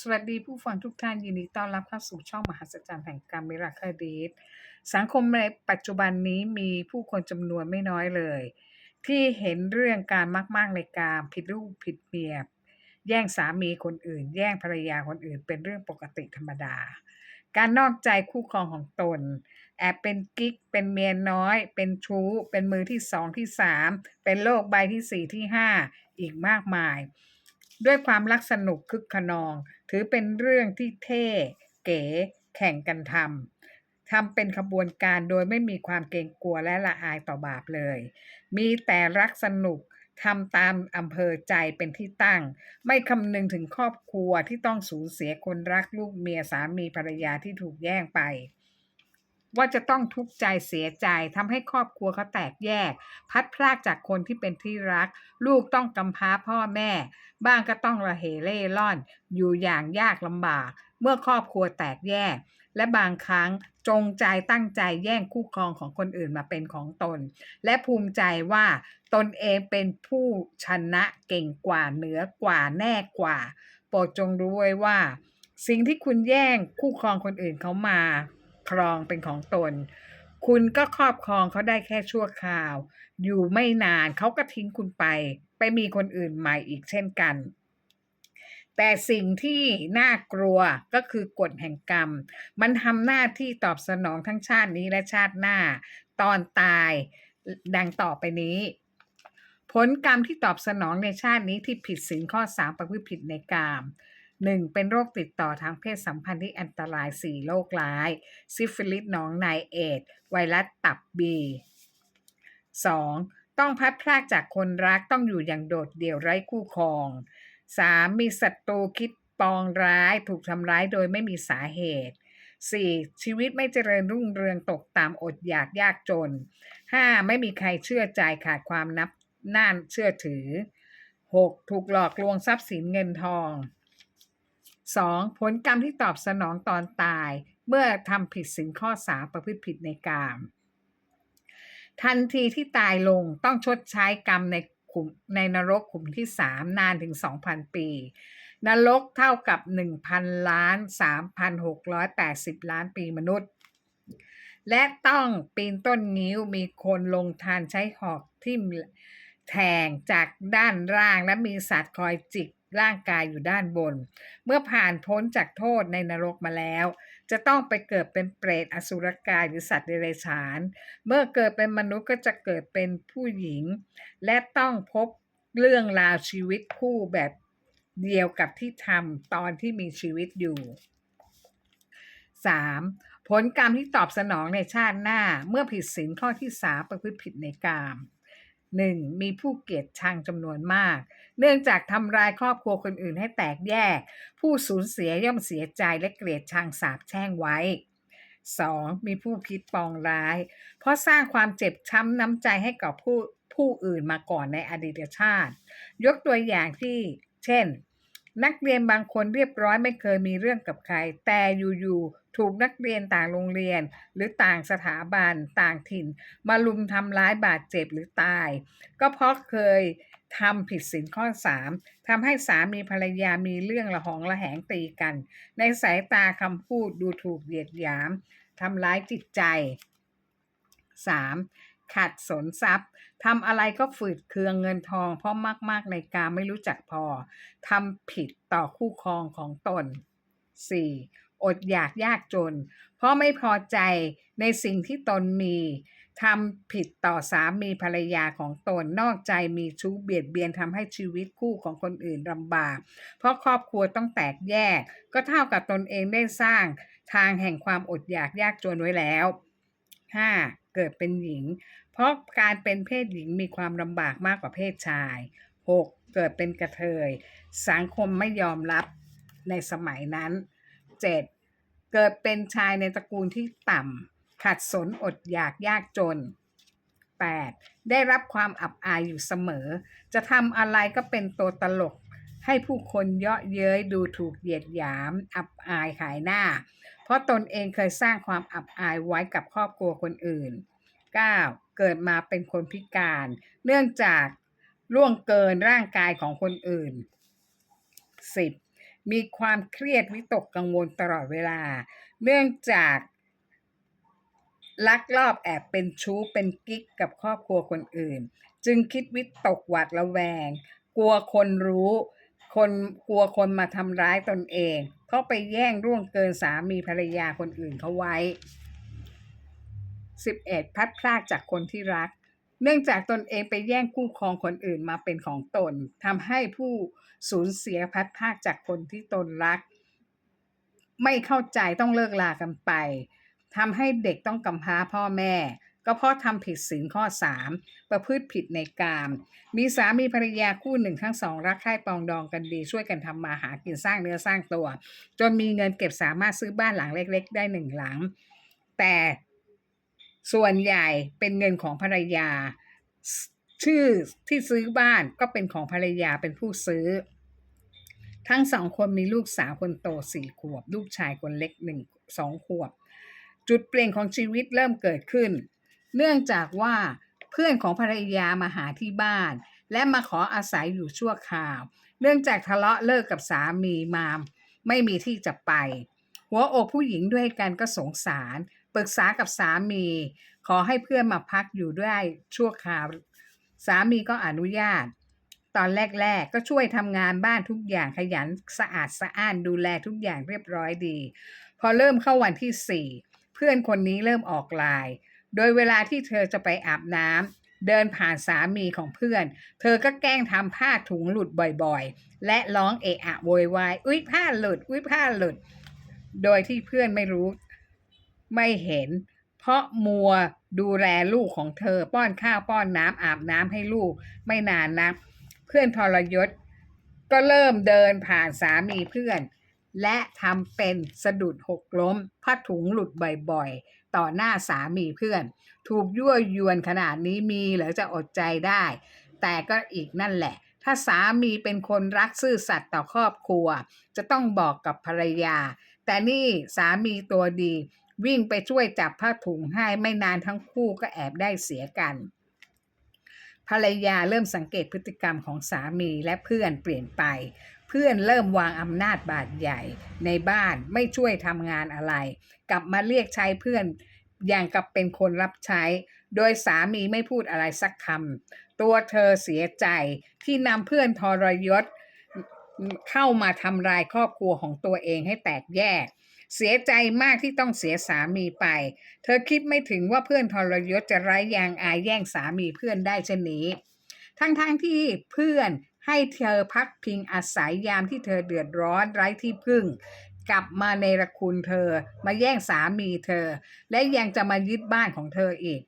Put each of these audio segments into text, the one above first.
สวัสดีผู้ฟังทุกท่านยินดีต้อนรับเข้าสู่ช่องมหัศจรรย์แห่งกรรมมิราคลดีสสังคมในปัจจุบันนี้มีผู้คนจำนวนไม่น้อยเลย ที่เห็นเรื่องการมาก ๆ ในการผิดลูกผิดเมียแย่งสามีคนอื่น แย่งภรรยาคนอื่น เป็นเรื่องปกติธรรมดา การนอกใจคู่ครองของตน แอบเป็นกิ๊ก เป็นเมียน้อย เป็นชู้ เป็นมือที่สองที่สามเป็นโลกใบที่สี่ที่ห้าอีกมากมาย ด้วยความรักสนุกคึกขนอง ถือเป็นเรื่องที่เท่เก๋แข่งกันทำทำเป็นขบวนการโดยไม่มีความเกรงกลัวและละอายต่อบาปเลย มีแต่รักสนุกทำตามอำเภอใจเป็นที่ตั้ง ไม่คำนึงถึงครอบครัวที่ต้องสูญเสียคนรักลูกเมียสามีภรรยาที่ถูกแย่งไป ว่าจะต้องทุกข์ใจเสียใจทำให้ครอบครัวเขาแตกแยก พัดพรากจากคนที่เป็นที่รัก ลูกต้องกำพร้าพ่อแม่ บ้างก็ต้องระเหเร่ร่อน อยู่อย่างยากลำบาก เมื่อครอบครัวแตกแยก และบางครั้งจงใจตั้งใจแย่งคู่ครองของคนอื่นมาเป็นของตน และภูมิใจว่าตนเองเป็นผู้ชนะเก่งกว่าเหนือกว่าแน่กว่า โปรดจงรู้ไว้ว่า สิ่งที่คุณแย่งคู่ครองคนอื่นเขามา ครองเป็นของตน คุณก็ครอบครองเขาได้แค่ชั่วคราว อยู่ไม่นานเขาก็ทิ้งคุณไป ไปมีคนอื่นใหม่อีกเช่นกัน แต่สิ่งที่น่ากลัวก็คือกฎแห่งกรรม มันทำหน้าที่ตอบสนองทั้งชาตินี้และชาติหน้า ตอนตายดังต่อไปนี้ผลกรรมที่ตอบสนองในชาตินี้ที่ผิดศีลข้อสามประพฤติผิดในกาม หนึ่งเป็นโรคติดต่อทางเพศสัมพันธ์ที่อันตรายสี่โรคร้าย ซิฟิลิสหนองในเอด ไวรัสตับบีสองต้องพัดพรากจากคนรักต้องอยู่อย่างโดดเดี่ยวไร้คู่ครอง 3. มีศัตรูคิดปองร้ายถูกทำร้ายโดยไม่มีสาเหตุ 4. ชีวิตไม่เจริญรุ่งเรืองตกตามอดอยากยากจน 5. ไม่มีใครเชื่อใจขาดความนับน่านเชื่อถือ 6. ถูกหลอกลวงทรัพย์สินเงินทอง 2. ผลกรรมที่ตอบสนองตอนตาย เมื่อทำผิดสินข้อ3ประพฤติผิดในกาม ทันทีที่ตายลงต้องชดใช้กรรมในขุมในนรกขุมที่3นานถึง 2,000 ปี นรกเท่ากับ 1,000 ล้าน 3,680 ล้านปีมนุษย์ และต้องปีนต้นนิ้วมีคนลงทานใช้หอกทิ่มแทงจากด้านล่างและมีสัตว์คอยจิก ร่างกายอยู่ด้านบน เมื่อผ่านพ้นจากโทษในนรกมาแล้ว จะต้องไปเกิดเป็นเปรตอสุรกายหรือสัตว์เดรัจฉาน เมื่อเกิดเป็นมนุษย์ก็จะเกิดเป็นผู้หญิง และต้องพบเรื่องราวชีวิตคู่แบบเดียวกับที่ทำตอนที่มีชีวิตอยู่ 3. ผลกรรมที่ตอบสนองในชาติหน้า เมื่อผิดศีลข้อที่3ประพฤติผิดในกาม 1. มีผู้เกลียดชังจำนวนมาก เนื่องจากทำลายครอบครัวคนอื่นให้แตกแยก ผู้สูญเสียย่อมเสียใจและเกลียดชังสาบแช่งไว้ 2. มีผู้คิดปองร้าย เพราะสร้างความเจ็บช้ำน้ำใจให้กับผู้ผู้อื่นมาก่อนในอดีตชาติ ยกตัวอย่างที่ เช่น นักเรียนบางคนเรียบร้อยไม่เคยมีเรื่องกับใคร แต่อยู่ๆถูกนักเรียนต่างโรงเรียน หรือต่างสถาบันต่างถิ่น มาลุมทำร้ายบาดเจ็บหรือตาย ก็เพราะเคยทำผิดศีลข้อ 3ทำให้สามีภรรยามีเรื่องละหองละแหงตีกัน ในสายตาคำพูดดูถูกเหยียดหยามทำร้ายจิตใจ 3. ขัดสนทรัพย์ทำอะไรก็ฝืดเคืองเงินทอง เพราะมาก ๆ ในการไม่รู้จักพอทำผิดต่อคู่ครองของตน 4. อดอยากยากจน เพราะไม่พอใจในสิ่งที่ตนมีทำผิดต่อสามีภรรยาของตนนอกใจมีชู้เบียดเบียนทำให้ชีวิตคู่ของคนอื่นลำบาก เพราะครอบครัวต้องแตกแยก ก็เท่ากับตนเองได้สร้างทางแห่งความอดอยากยากจนไว้แล้ว 5. เกิดเป็นหญิง เพราะการเป็นเพศหญิงมีความลำบากมากกว่าเพศชาย 6. เกิดเป็นกระเทย สังคมไม่ยอมรับในสมัยนั้น 7. เกิดเป็นชายในตระกูลที่ต่ำขัดสนอดอยากยากจน 8. ได้รับความอับอายอยู่เสมอ จะทำอะไรก็เป็นตัวตลกให้ผู้คนเยาะเย้ยดูถูกเหยียดหยาม อับอายขายหน้า เพราะตนเองเคยสร้างความอับอายไว้กับครอบครัวคนอื่น 9. เกิดมาเป็นคนพิการ เนื่องจากล่วงเกินร่างกายของคนอื่น 10. มีความเครียดวิตกกังวลตลอดเวลา เนื่องจากลักลอบแอบเป็นชู้เป็นกิ๊กกับครอบครัวคนอื่น จึงคิดวิตกหวาดระแวง กลัวคนรู้ คนกลัวคนมาทำร้ายตนเอง เพราะไปแย่งร่วงเกินสามีภรรยาคนอื่นเขาไว้ 11. พัดพลากจากคนที่รัก เนื่องจากตนเองไปแย่งคู่ครองคนอื่นมาเป็นของตนทำให้ผู้สูญเสียพัดพลากจากคนที่ตนรัก ไม่เข้าใจต้องเลิกลากันไปทำให้เด็กต้องกำพร้าพ่อแม่ ก็เพราะทำผิดศีลข้อ 3 ประพฤติผิดในกาม มีสามีภรรยาคู่หนึ่งทั้งสองรักใคร่ปองดองกันดี ช่วยกันทำมาหากินสร้างเนื้อสร้างตัว จนมีเงินเก็บสามารถซื้อบ้านหลังเล็ก ๆ ได้หนึ่งหลัง แต่ส่วนใหญ่เป็นเงินของภรรยา ชื่อที่ซื้อบ้านก็เป็นของภรรยาเป็นผู้ซื้อ ทั้งสองคนมีลูกสาวคนโตสี่ขวบ ลูกชายคนเล็กหนึ่งสองขวบ จุดเปลี่ยนของชีวิตเริ่มเกิดขึ้น เนื่องจากว่าเพื่อนของภรรยามาหาที่บ้าน และมาขออาศัยอยู่ชั่วคราว เนื่องจากทะเลาะเลิกกับสามีมาไม่มีที่จะไป หัวอกผู้หญิงด้วยกันก็สงสาร ปรึกษากับสามี ขอให้เพื่อนมาพักอยู่ด้วยชั่วคราว สามีก็อนุญาต ตอนแรก ๆ ก็ช่วยทำงานบ้านทุกอย่างขยันสะอาดสะอ้านดูแลทุกอย่างเรียบร้อยดี พอเริ่มเข้าวันที่4เพื่อนคนนี้เริ่มออกลน์ โดยเวลาที่เธอจะไปอาบน้ำเดินผ่านสามีของเพื่อน เธอก็แกล้งทำผ้าถุงหลุดบ่อยๆ และร้องเอะอะโวยวายอุ้ยผ้าหลุดอุ้ยผ้าหลุด โดยที่เพื่อนไม่รู้ ไม่เห็น เพราะมัวดูแลลูกของเธอป้อนข้าวป้อนน้ำอาบน้ำให้ลูกไม่นานนัก เพื่อนทรยศก็เริ่มเดินผ่านสามีเพื่อน และทำเป็นสะดุดหกล้มผ้าถุงหลุดบ่อยๆ ต่อหน้าสามีเพื่อน ถูกยั่วยวนขนาดนี้มีหรือจะอดใจได้ แต่ก็อีกนั่นแหละ ถ้าสามีเป็นคนรักซื่อสัตย์ต่อครอบครัว จะต้องบอกกับภรรยา แต่นี่สามีตัวดี วิ่งไปช่วยจับผ้าถุงให้ไม่นานทั้งคู่ก็แอบได้เสียกันภรรยาเริ่มสังเกตพฤติกรรมของสามีและเพื่อนเปลี่ยนไปเพื่อนเริ่มวางอำนาจบาดใหญ่ในบ้านไม่ช่วยทำงานอะไร กลับมาเรียกใช้เพื่อนอย่างกับเป็นคนรับใช้ โดยสามีไม่พูดอะไรสักคำตัวเธอเสียใจที่นำเพื่อนทรยศเข้ามาทำลายครอบครัวของตัวเองให้แตกแยก เสียใจมากที่ต้องเสียสามีไป เธอคิดไม่ถึงว่าเพื่อนทรยศจะไร้ยางอายแย่งสามีเพื่อนได้เช่นนี้ ทั้งๆทที่เพื่อน ให้เธอพักพิงอาศัยยามที่เธอเดือดร้อนไร้ที่พึ่ง กลับมาในรคุณเธอ มาแย่งสามีเธอ และยังจะมายึดบ้านของเธออีก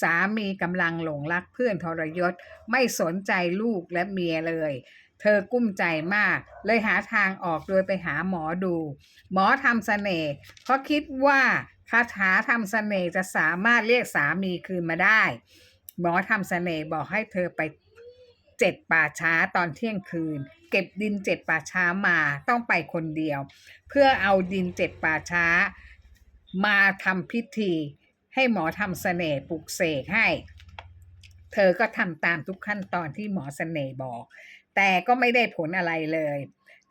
สามีกำลังหลงรักเพื่อนทรยศ ไม่สนใจลูกและเมียเลย เธอกุ้มใจมาก เลยหาทางออกโดยไปหาหมอดู หมอทำเสน่ห์เพราะคิดว่าคาถาทำเสน่ห์จะสามารถเรียกสามีคืนมาได้ หมอทำเสน่ห์บอกให้เธอไป เจ็ดป่าช้าตอนเที่ยงคืน เก็บดินเจ็ดป่าช้ามาต้องไปคนเดียว เพื่อเอาดินเจ็ดป่าช้า มาทำพิธี ให้หมอทำเสน่ห์ปลุกเสกให้ เธอก็ทำตามทุกขั้นตอนที่หมอเสน่ห์บอก แต่ก็ไม่ได้ผลอะไรเลย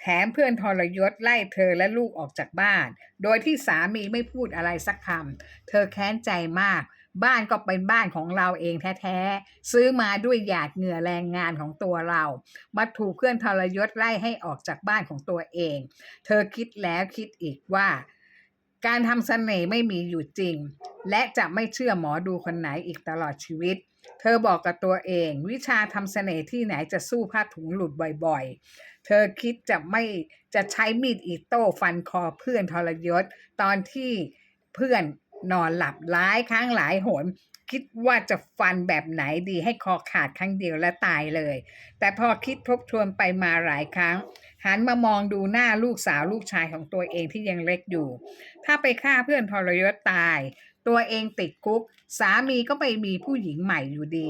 แถมเพื่อนทรยศไล่เธอและลูกออกจากบ้าน โดยที่สามีไม่พูดอะไรสักคำเธอแค้นใจมาก บ้านก็เป็นบ้านของเราเองแท้ๆ ซื้อมาด้วยหยาดเหงื่อแรงงานของตัวเรา มาถูกเพื่อนทรยศไล่ให้ออกจากบ้านของตัวเอง เธอคิดแล้วคิดอีกว่า การทำเสน่ห์ไม่มีอยู่จริง และจะไม่เชื่อหมอดูคนไหนอีกตลอดชีวิต เธอบอกกับตัวเอง วิชาทำเสน่ห์ที่ไหนจะสู้ผ้าถุงหลุดบ่อยๆ เธอคิดจะไม่จะใช้มีดอิโต้ฟันคอเพื่อนทรยศ ตอนที่เพื่อน นอนหลับหลายครั้งหลายหนคิดว่าจะฟันแบบไหนดีให้คอขาดครั้งเดียวและตายเลย แต่พอคิดทบทวนไปมาหลายครั้ง หันมามองดูหน้าลูกสาวลูกชายของตัวเองที่ยังเล็กอยู่ ถ้าไปฆ่าเพื่อนทรยศตาย ตัวเองติดคุก สามีก็ไปมีผู้หญิงใหม่อยู่ดี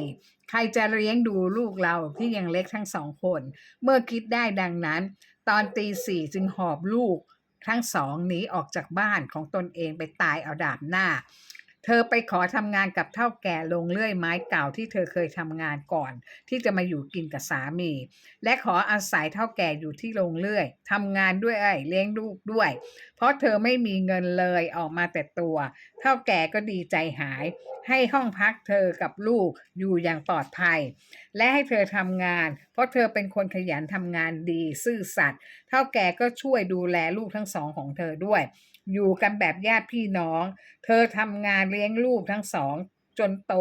ใครจะเลี้ยงดูลูกเราที่ยังเล็กทั้งสองคน เมื่อคิดได้ดังนั้น ตอนตีสี่จึงหอบลูก ทั้งสองหนีออกจากบ้านของตนเองไปตายเอาดาบหน้า เธอไปขอทำงานกับเท่าแก่ลงเลื่อยไม้เก่าที่เธอเคยทำงานก่อน ที่จะมาอยู่กินกับสามี และขออาศัยเท่าแก่อยู่ที่โรงเลื่อยทำงานด้วยเลี้ยงลูกด้วย เพราะเธอไม่มีเงินเลยออกมาแต่ตัว เท่าแก่ก็ดีใจหาย ให้ห้องพักเธอกับลูกอยู่อย่างปลอดภัย และให้เธอทำงาน เพราะเธอเป็นคนขยันทำงานดีซื่อสัตย์เท่าแก่ก็ช่วยดูแลลูกทั้งสองของเธอด้วย อยู่กันแบบญาติพี่น้อง เธอทำงานเลี้ยงลูกทั้งสองจนโต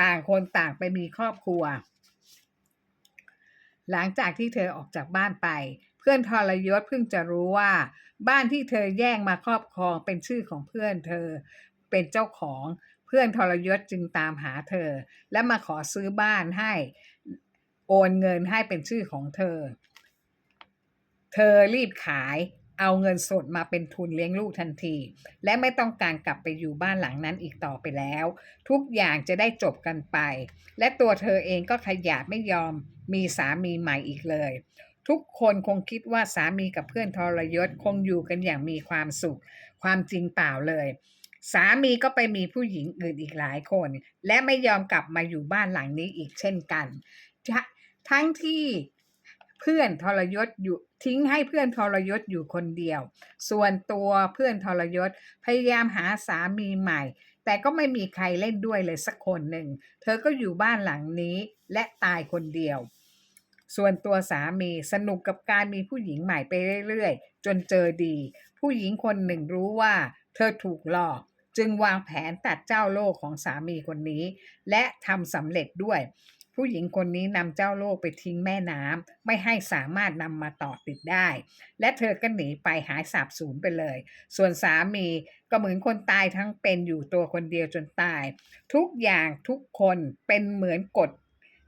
ต่างคนต่างไปมีครอบครัว หลังจากที่เธอออกจากบ้านไป เพื่อนทรยศเพิ่งจะรู้ว่า บ้านที่เธอแย่งมาครอบครองเป็นชื่อของเพื่อนเธอเป็นเจ้าของเพื่อนทรยศจึงตามหาเธอ และมาขอซื้อบ้านให้โอนเงินให้เป็นชื่อของเธอ เธอรีบขาย เอาเงินสดมาเป็นทุนเลี้ยงลูกทันที และไม่ต้องการกลับไปอยู่บ้านหลังนั้นอีกต่อไปแล้ว ทุกอย่างจะได้จบกันไป และตัวเธอเองก็ขยาดไม่ยอมมีสามีใหม่อีกเลย ทุกคนคงคิดว่าสามีกับเพื่อนทรยศคงอยู่กันอย่างมีความสุข ความจริงเปล่าเลย สามีก็ไปมีผู้หญิงอื่นอีกหลายคน และไม่ยอมกลับมาอยู่บ้านหลังนี้อีกเช่นกันทะทั้งที่ เพื่อนทรยศอยู่ทิ้งให้เพื่อนทรยศอยู่คนเดียว ส่วนตัวเพื่อนทรยศพยายามหาสามีใหม่ แต่ก็ไม่มีใครเล่นด้วยเลยสักคนหนึ่ง เธอก็อยู่บ้านหลังนี้และตายคนเดียว ส่วนตัวสามีสนุกกับการมีผู้หญิงใหม่ไปเรื่อยๆ จนเจอดี ผู้หญิงคนหนึ่งรู้ว่า เธอถูกหลอกจึงวางแผนตัดเจ้าโลกของสามีคนนี้ และทำสำเร็จด้วย ผู้หญิงคนนี้นำเจ้าโลกไปทิ้งแม่น้ำไม่ให้สามารถนำมาต่อติดได้ และเธอก็หนีไปหายสาบสูญไปเลย ส่วนสามีก็เหมือนคนตายทั้งเป็นอยู่ตัวคนเดียวจนตาย ทุกอย่างทุกคนเป็นเหมือนกฎ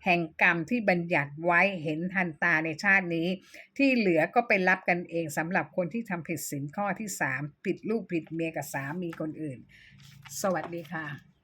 แห่งกรรมที่บัญญัติไว้เห็นทันตาในชาตินี้ ที่เหลือก็ไปรับกันเองสำหรับคนที่ทำผิดศีลข้อที่ 3 ผิดลูกผิดเมียกับสามีคนอื่น สวัสดีค่ะ